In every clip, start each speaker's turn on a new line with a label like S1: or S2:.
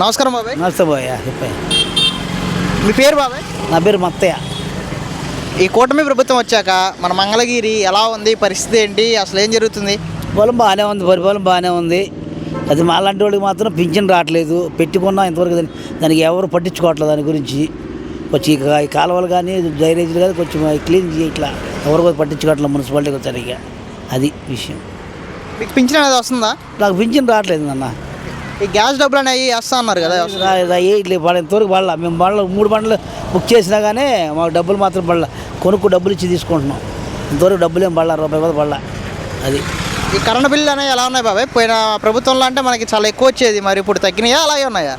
S1: నమస్కారం బాబాయ్.
S2: నమస్తే పోయా చెప్పాయి
S1: మీ పేరు బాబాయ్?
S2: నా పేరు మత్తయ్య.
S1: ఈ కూటమి ప్రభుత్వం వచ్చాక మన మంగళగిరి ఎలా ఉంది? పరిస్థితి ఏంటి? అసలు ఏం జరుగుతుంది?
S2: పొలం బాగానే ఉంది పరిపాలన బాగానే ఉంది. అది మాలాంటి వాళ్ళకి మాత్రం పింఛన్ రావట్లేదు. పెట్టుకున్నా ఇంతవరకు దానికి ఎవరు పట్టించుకోవట్లేదు దాని గురించి. కొంచెం ఇక ఈ కాలువలు కానీ డ్రైనేజీలు కానీ కొంచెం క్లీన్ చేయట్లా ఎవరు కూడా పట్టించుకోవట్లేదు మున్సిపాలిటీకి సరిగ్గా అది విషయం.
S1: మీకు పింఛన్ అనేది వస్తుందా?
S2: నాకు పింఛన్ రావట్లేదు అన్న
S1: ఈ గ్యాస్ డబ్బులు అనేవి వేస్తా అన్నారు కదా.
S2: ఇట్లా పడ ఇంతవరకు పడలా. మేము బండ్లు మూడు బండ్లు బుక్ చేసినా కానీ మాకు డబ్బులు మాత్రం పడలా. కొనుక్కు డబ్బులు ఇచ్చి తీసుకుంటున్నాం. ఇంతవరకు డబ్బులు ఏం పడలా రూపాయి కూడా పడలా. అది.
S1: ఈ కరెంట్ బిల్లు అనేవి ఎలా ఉన్నాయి బాబాయ్? పోయిన ప్రభుత్వంలో అంటే మనకి చాలా ఎక్కువ వచ్చేది మరి ఇప్పుడు తగ్గినాయా అలాగే ఉన్నాయా?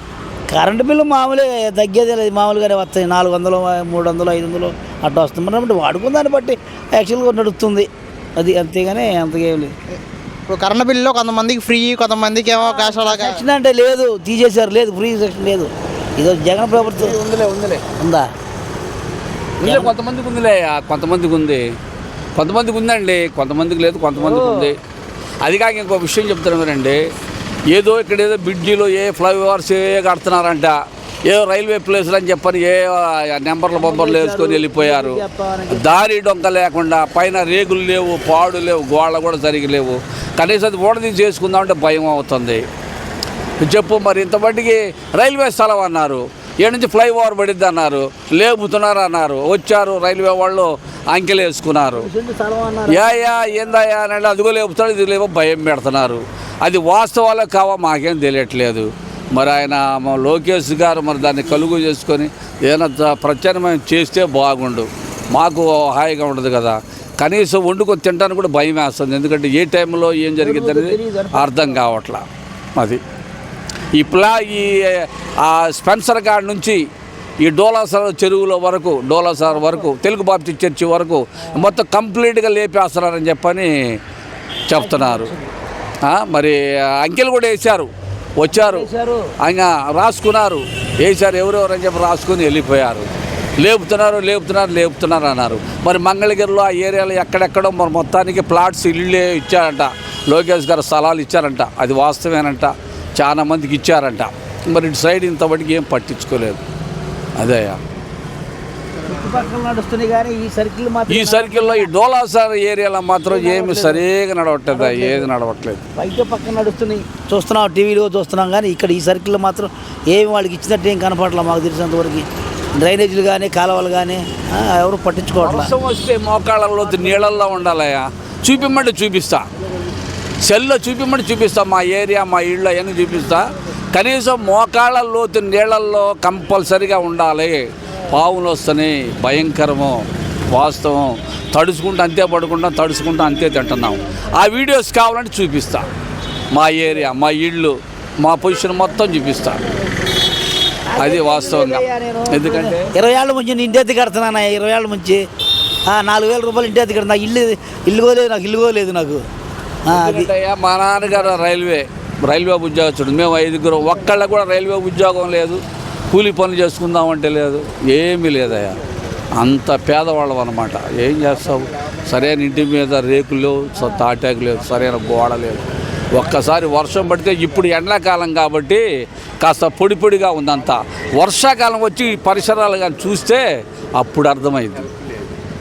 S2: కరెంటు బిల్లు మామూలే తగ్గేదే లేదు మామూలుగానే వస్తాయి. నాలుగు వందలు మూడు వందలు ఐదు వందలు అట్లా వస్తుంది. మనం వాడుకున్న దాన్ని బట్టి యాక్చువల్గా నడుస్తుంది. అది అంతేగాని అంతకేం లేదు.
S1: ఇప్పుడు కరెంట్ బిల్లులో కొంతమందికి ఫ్రీ కొంతమందికి ఏమో క్యాష్ అలాగా
S2: సెక్షన్ అంటే లేదు తీసేశారు లేదు ఫ్రీ సెక్షన్ లేదు. ఇది జగన్ ప్రభుత్వం.
S3: ఉందిలే ఉందిలే.
S2: ఉందా?
S3: ఉందిలే కొంతమందికి ఉందిలే ఆ, కొంతమందికి ఉంది. కొంతమందికి ఉందండి కొంతమందికి లేదు కొంతమందికి ఉంది. అది కాక ఇంకో విషయం చెప్తున్నానండి. ఏదో ఇక్కడ ఏదో బ్రిడ్జిలో ఏ ఫ్లైఓవర్స్ ఏ కడుతున్నారంట. ఏదో రైల్వే ప్లేస్లు అని చెప్పని ఏ ఆ, నెంబర్ల బొంబర్లు వేసుకొని వెళ్ళిపోయారు. దారి డొంక లేకుండా పైన రేగులు లేవు పాడు లేవు గోళ్ళ కూడా సరిగి లేవు. కనీసం అది ఊడదీసి చేసుకుందామంటే భయం అవుతుంది. చెప్పు మరి ఇంతమట్టికి రైల్వే స్థలం అన్నారు. ఏ నుంచి ఫ్లైఓవర్ పడిద్ది అన్నారు. లేపుతున్నారు అన్నారు. వచ్చారు రైల్వే వాళ్ళు అంకెలు వేసుకున్నారు. యా యా ఏందయ్యా అని అదిగో లేపుతాడు ఇది లేవో భయం పెడుతున్నారు. అది వాస్తవాలే కావా మాకేం తెలియట్లేదు. మరి ఆయన లోకేష్ గారు మరి దాన్ని కలుగు చేసుకొని ఏదైనా ప్రత్యామ్నాయం చేస్తే బాగుండు. మాకు హాయిగా ఉండదు కదా. కనీసం వండుకొని తినడానికి కూడా భయం వేస్తుంది. ఎందుకంటే ఏ టైంలో ఏం జరిగింది అనేది అర్థం కావట్లా. అది. ఇప్పుడు ఈ ఆ స్పెన్సర్ గార్డ్ నుంచి ఈ డోలాసార్ చెరువుల వరకు డోలాసార్ వరకు తెలుగు బాప్టిస్ట్ చర్చి వరకు మొత్తం కంప్లీట్గా లేపేస్తున్నారని చెప్పని చెప్తున్నారు. మరి అంకెలు కూడా వేశారు. వచ్చారు. ఆయన రాసుకున్నారు. వేశారు ఎవరెవరు అని చెప్పి రాసుకుని వెళ్ళిపోయారు. లేపుతున్నారు లేపుతున్నారు లేపుతున్నారు అన్నారు. మరి మంగళగిరిలో ఆ ఏరియాలో ఎక్కడెక్కడో మరి మొత్తానికి ప్లాట్స్ ఇళ్ళే ఇచ్చారంట. లోకేష్ గారు స్థలాలు ఇచ్చారంట. అది వాస్తవేనంట. చాలా మందికి ఇచ్చారంట. మరి ఇటు సైడ్ ఇంతవరకు ఏం పట్టించుకోలేదు.
S2: కానీ ఈ సర్కిల్ మాత్రం
S3: ఈ సర్కిల్లో ఈ డోలాసార్ ఏరియాలో మాత్రం ఏమి సరిగా నడవట్లేదు ఏది నడవట్లేదు.
S2: బయట పక్కన నడుస్తున్నాయి. చూస్తున్నాం టీవీలో చూస్తున్నాం కానీ ఇక్కడ ఈ సర్కిల్లో మాత్రం ఏమి వాళ్ళకి ఇచ్చినట్టు ఏం కనపడలే మాకు తెలిసినంతవరకు డ్రైనేజీలు కానీ కాలువలు కానీ ఎవరు పట్టించుకోవట్లే.
S3: వర్షం వస్తే మోకాళ్ళలో నీళ్ళల్లో ఉండాలయ్యా. చూపిమ్మంటే చూపిస్తా. సెల్లో చూపిమ్మంటే చూపిస్తా. మా ఏరియా మా ఇళ్ళు అవన్నీ చూపిస్తా. కనీసం మోకాళ్ళ లోతు నీళ్ళల్లో కంపల్సరిగా ఉండాలి. పావులు వస్తున్నాయి భయంకరము వాస్తవం. తడుచుకుంటూ అంతే పడుకుంటాం తడుచుకుంటూ అంతే తింటున్నాం. ఆ వీడియోస్ కావాలంటే చూపిస్తా. మా ఏరియా మా ఇళ్ళు మా పొజిషన్ మొత్తం చూపిస్తా. అది వాస్తవంగా. ఎందుకంటే
S2: ఇరవై ఏళ్ళ నుంచి నేను ఇంటి ఎత్తి కడుతున్నాను ఇరవై ఏళ్ళ నుంచి నాలుగు వేల రూపాయలు ఇంటి ఎత్తి కడుతున్నా. ఇల్లు ఇల్లు కోలేదు నాకు ఇల్లు కోలేదు నాకు.
S3: మా నాన్నగారు రైల్వే రైల్వే ఉద్యోగస్తుడు. మేము ఐదుగురు ఒక్కళ్ళ కూడా రైల్వే ఉద్యోగం లేదు. కూలి పనులు చేసుకుందామంటే లేదు ఏమీ లేదయ్యా. అంత పేదవాళ్ళం అనమాట ఏం చేస్తావు? సరైన ఇంటి మీద రేకులు లేవు తాటాకు లేదు సరైన గోడ లేదు. ఒక్కసారి వర్షం పడితే ఇప్పుడు ఎండాకాలం కాబట్టి కాస్త పొడి పొడిగా ఉందంతా. వర్షాకాలం వచ్చి పరిసరాలు కానీ చూస్తే అప్పుడు అర్థమైంది.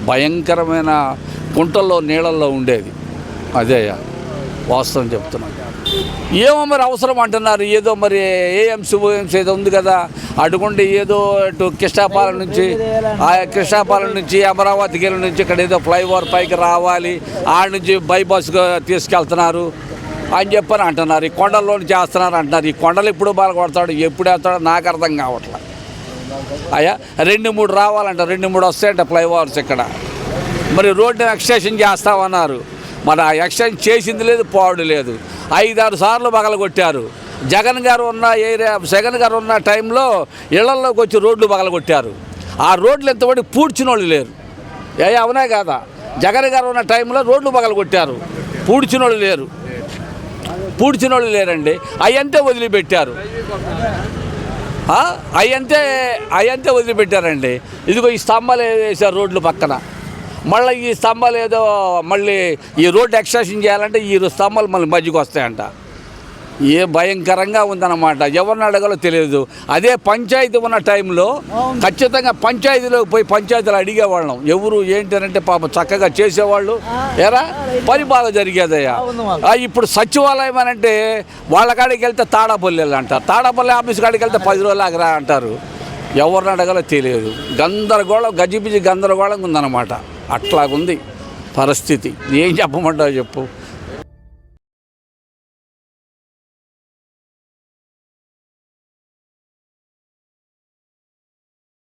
S3: భయంకరమైన కుంటల్లో నీళ్ళల్లో ఉండేది. అదే వాస్తవం చెప్తున్నాను. ఏమో మరి అవసరం అంటున్నారు. ఏదో మరి ఏఎంసీ ఓఎంసీ ఏదో ఉంది కదా. అటుకుంటే ఏదో ఇటు కృష్ణాపాలెం నుంచి ఆ కృష్ణాపాలెం నుంచి అమరావతికి వెళ్ళి నుంచి ఇక్కడ ఏదో ఫ్లైఓవర్ పైకి రావాలి. ఆడ నుంచి బైపాస్గా తీసుకెళ్తున్నారు. అని చెప్పని అంటున్నారు. ఈ కొండల్లో చేస్తున్నారు అంటున్నారు. ఈ కొండలు ఎప్పుడు బాగా కొడతాడు ఎప్పుడు వేస్తాడో నాకు అర్థం కావట్లేదు అయ్యా రెండు మూడు రావాలంట రెండు మూడు వస్తాయంట ఫ్లైఓవర్స్ ఇక్కడ. మరి రోడ్డు ఎక్స్టెన్షన్ చేస్తామన్నారు. మరి ఆ ఎక్స్టెన్షన్ చేసింది లేదు పోవడం లేదు. ఐదారు సార్లు పగలగొట్టారు. జగన్ గారు ఉన్న ఏరియా జగన్ గారు ఉన్న టైంలో ఇళ్ళలోకి వచ్చి రోడ్లు పగలగొట్టారు. ఆ రోడ్లు ఎంతవరకు పూడ్చిన వాళ్ళు లేరు. ఏ అవునా కాదా? జగన్ గారు ఉన్న టైంలో రోడ్లు పగలగొట్టారు. పూడ్చిన వాళ్ళు లేరు. పూడ్చిన వాళ్ళు లేరండి. అయ్యంతే వదిలిపెట్టారు. అయ్యంతే అయ్యంతే వదిలిపెట్టారండి. ఇదిగో ఈ స్తంభాలు వేసారు రోడ్లు పక్కన? మళ్ళీ ఈ స్తంభాలు ఏదో మళ్ళీ ఈ రోడ్డు ఎక్స్టెన్షన్ చేయాలంటే ఈ స్తంభాలు మళ్ళీ మధ్యకి వస్తాయంట. ఏ భయంకరంగా ఉందన్నమాట. ఎవరిని అడగాలో తెలియదు. అదే పంచాయతీ ఉన్న టైంలో ఖచ్చితంగా పంచాయతీలోకి పోయి పంచాయతీలు అడిగేవాళ్ళం. ఎవరు ఏంటి అని అంటే పాప చక్కగా చేసేవాళ్ళు. ఎరా? పని బాగా జరిగేదయ్యా ఇప్పుడు సచివాలయం అని అంటే వాళ్ళ కాడికి వెళ్తే తాడాపల్లి అంటారు తాడాపల్లి ఆఫీస్ కాడికి వెళ్తే పది రోజులు ఆగరా అంటారు. ఎవరిని అడగాలో తెలియదు. గందరగోళం గజిబిజి గందరగోళంగా ఉందన్నమాట. అట్లాగుంది పరిస్థితి. ఏం చెప్పమంటావు చెప్పు?